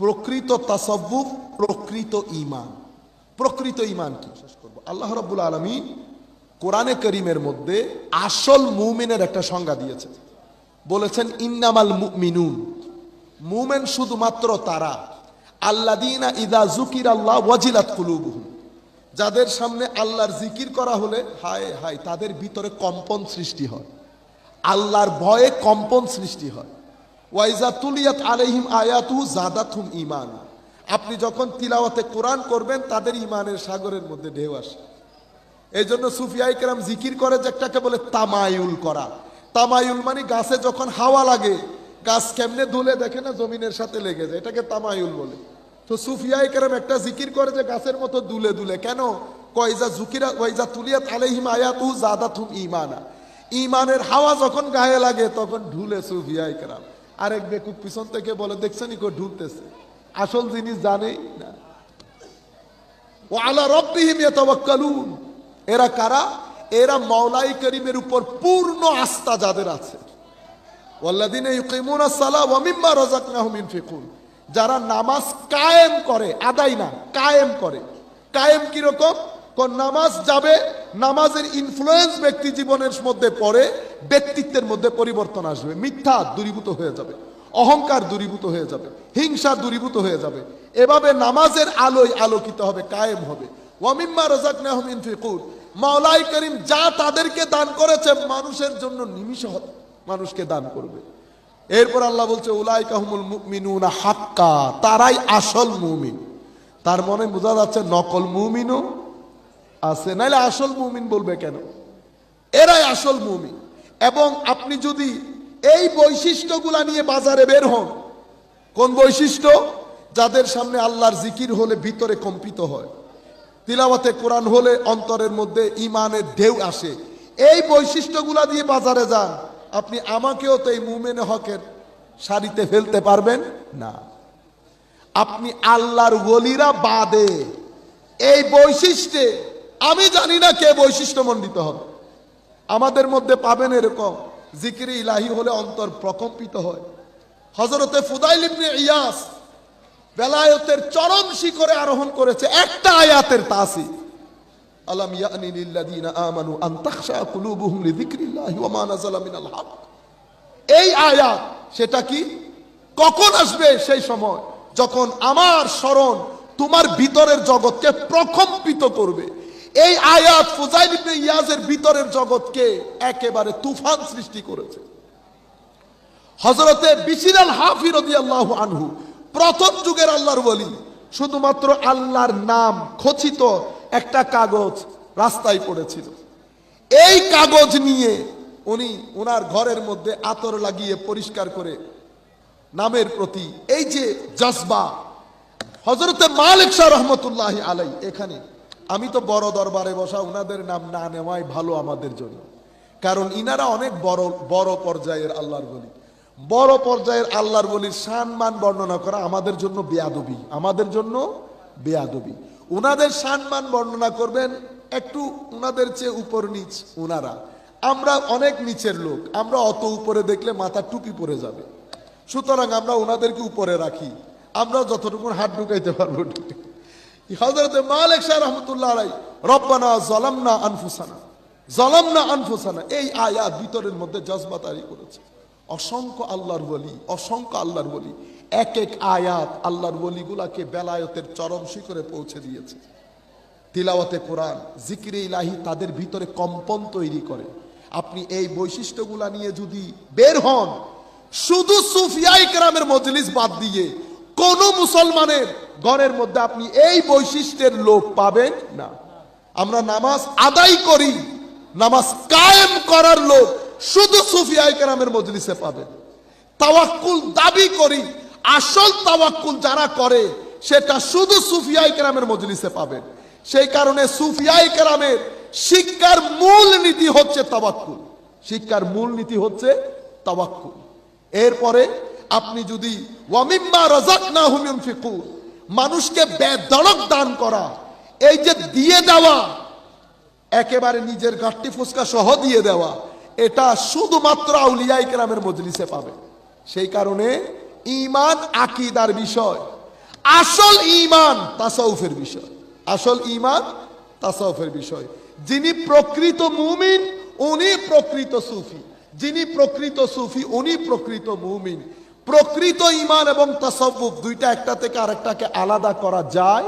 প্রকৃত তাসব্বুফ প্রকৃত ইমান প্রকৃত ইমান কি? শেষ করব। আল্লাহ রব্বুল আলমী কোরআনে করিমের মধ্যে আসল মুমিনের একটা সংজ্ঞা দিয়েছেন। বলেছেন, ইন্নামাল মুমিনুন। মুমেন শুধুমাত্র তারা। আল্লাদিনা ইদা জুকির আল্লাহ ওয়াজিলাত কুলুবুহুম। যাদের সামনে আল্লাহর জিকির করা হলে, হায় হায়, তাদের ভিতরে কম্পন সৃষ্টি হয়। আল্লাহর ভয়ে কম্পন সৃষ্টি হয়। ওয়াইজা তুলিয়াত আলাইহিম আয়াতু জাদাতুম ইমান আপনি যখন তিলাওয়াতে কোরআন করবেন, তাদের ইমানের সাগরের মধ্যে ঢেউ আসে। এই জন্য সুফিয়াই কেরাম জিকির করে যে একটাকে বলে তামায়ুল করা। তামায়ুল মানে গাছে যখন হাওয়া লাগে, গাছ কেমনে ধুলে দেখে না জমিনের সাথে লেগে যায়, এটাকে তামায়ুল বলে। তো সুফিয়াই কেরাম একটা জিকির করে যে গাছের মতো দুলে দুলে, কেন? কয়জা জুকিরা ওয়াইজা তুলিয়াত আলাইহিম আয়াতু জাদাতুম ইমানা ইমানের হাওয়া যখন গায়ে লাগে, তখন ঢুলে সুফিয়াই কেরাম। আরেক বেকুব পিছন থেকে বলে, দেখছেন কো ঢুলতেছে? আসল জিনিস জানেই না। ও আলা রব্বিহিম ইয়াতাওয়াক্কালুন। এরা কারা? এরা মাওলাই করিমের উপর পূর্ণ আস্থা যাদের আছে। ওয়াল্লাযিনা ইউকিমুনা সালাহ ওয়া মিম্মা রাযাকনাহুম ইনফিকুন। যারা নামাজ কায়েম করে, আদায় না, কায়েম করে। কায়েম কি নামাজ যাবে, নামাজের ইনফ্লুয়েন্স ব্যক্তি জীবনের মধ্যে পড়ে, ব্যক্তিত্বের মধ্যে পরিবর্তন আসবে। মিথ্যা দূরীভূত হয়ে যাবে, অহংকার দূরীভূত হয়ে যাবে, হিংসা দূরীভূত হয়ে যাবে। এভাবে নামাজের আলোয় আলোকিত হবে, কায়েম হবে। ওয়ামিম্মা রাযাকনাহুম ইনফিকুন। মাওলাই করিম যা তাদেরকে দান করেছে, মানুষের জন্য নিমিষ মানুষকে দান করবে। এরপর আল্লাহ বলছে উলাই কাহমুল হাক্কা, তারাই আসল মুমিন। তার মনে বোঝা যাচ্ছে নকল মুমিনও আছে। নাহলে আসল মুমিন বলবে কেন? এরাই আসল মুমিন। এবং আপনি যদি এই বৈশিষ্ট্যগুলা নিয়ে বাজারে বের হন, কোন বৈশিষ্ট্য? যাদের সামনে আল্লাহর জিকির হলে ভিতরে কম্পিত হয়। তিলাওয়াতে কোরআন হলে অন্তরের মধ্যে ইমানের ঢেউ আসে। এই বৈশিষ্ট্যগুলা দিয়ে বাজারে যান। আপনি আমাকেও তো এই মুমেনে হকের সারিতে ফেলতে পারবেন না। আপনি আল্লাহর গলিরা বাদে। এই বৈশিষ্ট্যে আমি জানি না কে বৈশিষ্ট্য মণ্ডিত হবে। আমাদের মধ্যে পাবেন এরকম, জিকিরি ইলাহি হলে অন্তর প্রকম্পিত হয়। হজরতে ফুদাইল ইবনে ইয়াস বেলায়তের চরম শিখরে আরোহণ করেছে একটা আয়াতের তাসি আলাম ইয়ানি লিল্লাযিনা আমানু আন তাখশা কুলুবুহুম লিযিকরিল্লাহি ওয়া মা নাযালা মিনাল হক। এই আয়াত, সেটা কি? কখন আসবে সেই সময়? যখন আমার স্মরণ তোমার ভিতরের জগৎকে প্রকম্পিত করবে। এই আয়াত ফুজাইল ইবনে ইয়াজের ভিতরের জগৎকে একেবারে তুফান সৃষ্টি করেছে। হজরতে বিশিরাল হাফি রাদিয়াল্লাহু আনহু, প্রথম যুগের আল্লাহর বলি শুধুমাত্র আল্লাহর নাম খচিত একটা কাগজ রাস্তায় পড়েছিল। এই কাগজ নিয়ে উনি ওনার ঘরের মধ্যে আতর লাগিয়ে পরিষ্কার করে নামের প্রতি এই যে জজবা হজরতে মালিক শাহ রহমতুল্লাহ আলাই এখানে আমি তো বড় দরবারে বসা ওনাদের নাম না নেওয়াই ভালো আমাদের জন্য। কারণ ইনারা অনেক বড় বড় পর্যায়ের আল্লাহর বলি। বড় পর্যায়ের আল্লাহর বলির সম্মান বর্ণনা করা আমাদের জন্য বেয়াদবি, আমাদের জন্য বেয়াদবি। উনাদের সম্মান বর্ণনা করবেন একটু উনাদের চেয়ে উপর নিচ উনারা। আমরা অনেক নিচের লোক, আমরা অত উপরে দেখলে মাথা টুপি পরে যাবে। সুতরাং আমরা ওনাদেরকে উপরে রাখি। আমরা যতটুকু হাত ঢুকাইতে পারব। হজরত মালিক শাহ রহমতুল্লাহ আলাই রব্বানা জলামনা আনফুসানা জলামনা আনফুসানা, এই আয়াত ভিতরের মধ্যে জজবা তারি করেছে। অসংখ্য আল্লাহর বলি অসংখ্য আল্লাহর বলি এক এক আয়াত আল্লাহর বলিগুলাকে বেলায়তের চরম শিখরে পৌঁছে দিয়েছে। তিলাওয়াতে কোরআন, জিকিরে ইলাহি তাদের ভিতরে কম্পন তৈরি করে। আপনি এই বৈশিষ্ট্যগুলা নিয়ে যদি বের হন, শুধু সুফিয়াই কেরামের মজলিস বাদ দিয়ে কোন মুসলমানের ঘরের মধ্যে আপনি এই বৈশিষ্ট্যের লোক পাবেন না। আমরা নামাজ আদায় করি, নামাজ কায়েম করার লোক শুধু সুফিয়াই কেরামের মজলিসে পাবেন। তাওয়াক্কুল দাবি করি, আসল তাওয়াক্কুল যারা করে, সেটা শুধু সুফিয়াই কেরামের মজলিসে পাবেন। সেই কারণে সুফিয়াই কেরামের শিক্ষার মূল নীতি হচ্ছে তাওয়াক্কুল। শিক্ষার মূল নীতি হচ্ছে তাওয়াক্কুল। এরপরে আপনি যদি ইউনফিকুন, মানুষকে বেদড়ক দান করা, এই যে দিয়ে দেওয়া, একেবারে নিজের গাঠটি ফুসকা সহ দিয়ে দেওয়া, এটা শুধুমাত্র আউলিয়াই কেরামের মজলিসে পাবে। সেই কারণে ইমান আকিদার বিষয়, আসল ইমান তাসাউফের বিষয়, আসল ইমান তাসাউফের বিষয়। যিনি প্রকৃত মুমিন, উনি প্রকৃত সুফি। যিনি প্রকৃত সুফি, উনি প্রকৃত মুমিন। প্রকৃত ইমান এবং তাসব্বুক দুইটা একটা থেকে আরেকটাকে আলাদা করা যায়।